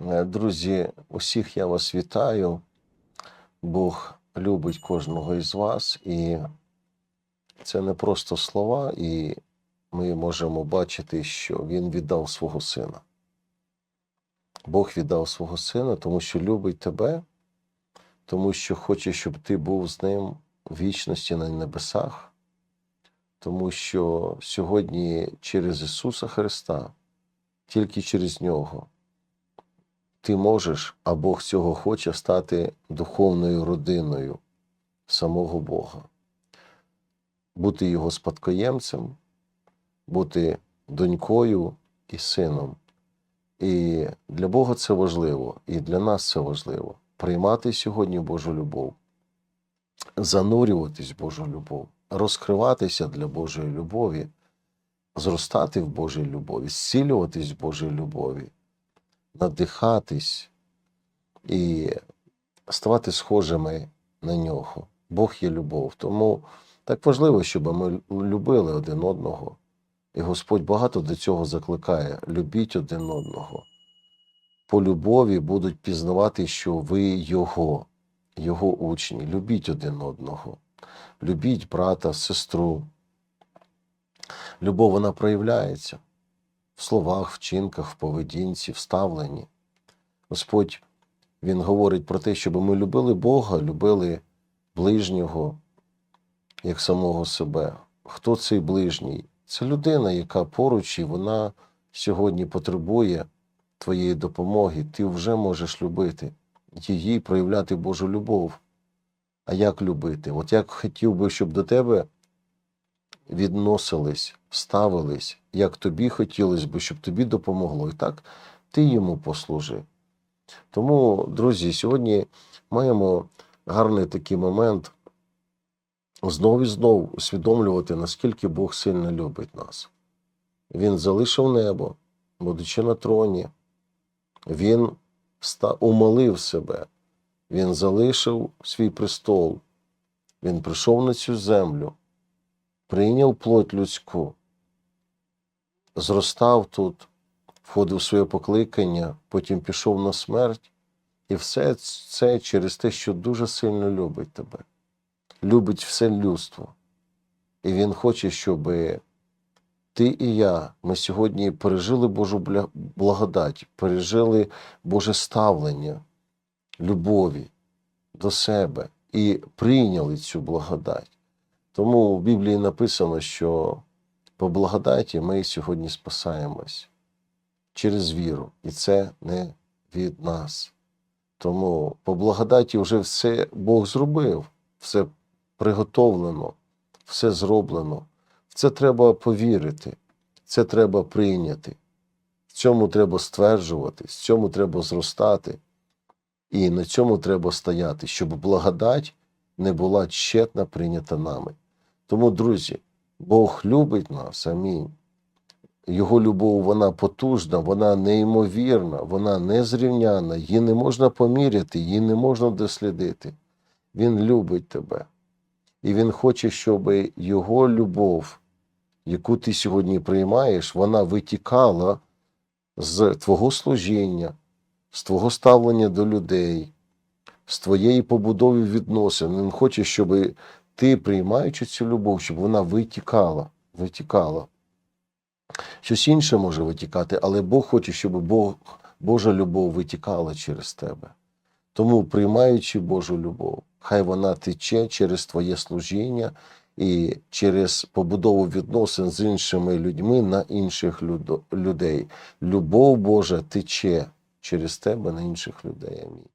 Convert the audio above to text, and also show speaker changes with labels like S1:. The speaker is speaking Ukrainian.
S1: Е, Друзі, усіх я вас вітаю. Бог любить кожного із вас, і це не просто слова, і ми можемо бачити, що Він віддав свого сина. Бог віддав свого сина, тому що любить тебе, тому що хоче, щоб ти був з ним в вічності на небесах, тому що сьогодні через Ісуса Христа, тільки через Нього, ти можеш, а Бог цього хоче стати духовною родиною самого Бога, бути Його спадкоємцем, бути донькою і сином. І для Бога це важливо, і для нас це важливо. Приймати сьогодні Божу любов, занурюватись в Божу любов, розкриватися для Божої любові, зростати в Божій любові, зцілюватись в Божій любові, надихатись і ставати схожими на нього. Бог є любов. Тому так важливо, щоб ми любили один одного. І Господь багато до цього закликає: любіть один одного. По любові будуть пізнавати, що ви Його, Його учні. Любіть один одного. Любіть брата, сестру. Любов вона проявляється в словах, вчинках, в поведінці, в ставленні. Господь Він говорить про те, щоб ми любили Бога, любили ближнього як самого себе. Хто цей ближній? Це людина, яка поруч і вона сьогодні потребує твоєї допомоги. Ти вже можеш любити її, проявляти Божу любов. А як любити? От як хотів би, щоб до тебе відносились, ставились, як тобі хотілося б, щоб тобі допомогло. І так ти йому послужи. Тому, друзі, сьогодні маємо гарний такий момент знов і знов усвідомлювати, наскільки Бог сильно любить нас. Він залишив небо, будучи на троні, Він умолив себе, Він залишив свій престол, Він прийшов на цю землю, прийняв плоть людську, зростав тут, входив в своє покликання, потім пішов на смерть. І все це через те, що дуже сильно любить тебе любить все людство. І Він хоче, щоб ти і я, ми сьогодні пережили Божу благодать, пережили Боже ставлення, любові до себе і прийняли цю благодать. Тому в Біблії написано, що по благодаті ми сьогодні спасаємось через віру, і це не від нас. Тому по благодаті вже все Бог зробив, все приготовлено, все зроблено. В це треба повірити, це треба прийняти. В цьому треба стверджувати, в цьому треба зростати, і на цьому треба стояти, щоб благодать не була тщетна прийнята нами. Тому, друзі, Бог любить нас, амінь. Його любов, вона потужна, вона неймовірна, вона незрівняна, її не можна поміряти, її не можна дослідити. Він любить тебе. І він хоче, щоб його любов, яку ти сьогодні приймаєш, вона витікала з твого служіння, з твого ставлення до людей, з твоєї побудови відносин. Він хоче, щоб ти, приймаючи цю любов, щоб вона витікала, витікала. Щось інше може витікати, але Бог хоче, щоб Бог, Божа любов витікала через тебе. Тому, приймаючи Божу любов, хай вона тече через твоє служіння і через побудову відносин з іншими людьми на інших людей. Любов Божа тече через тебе на інших людей. Амінь.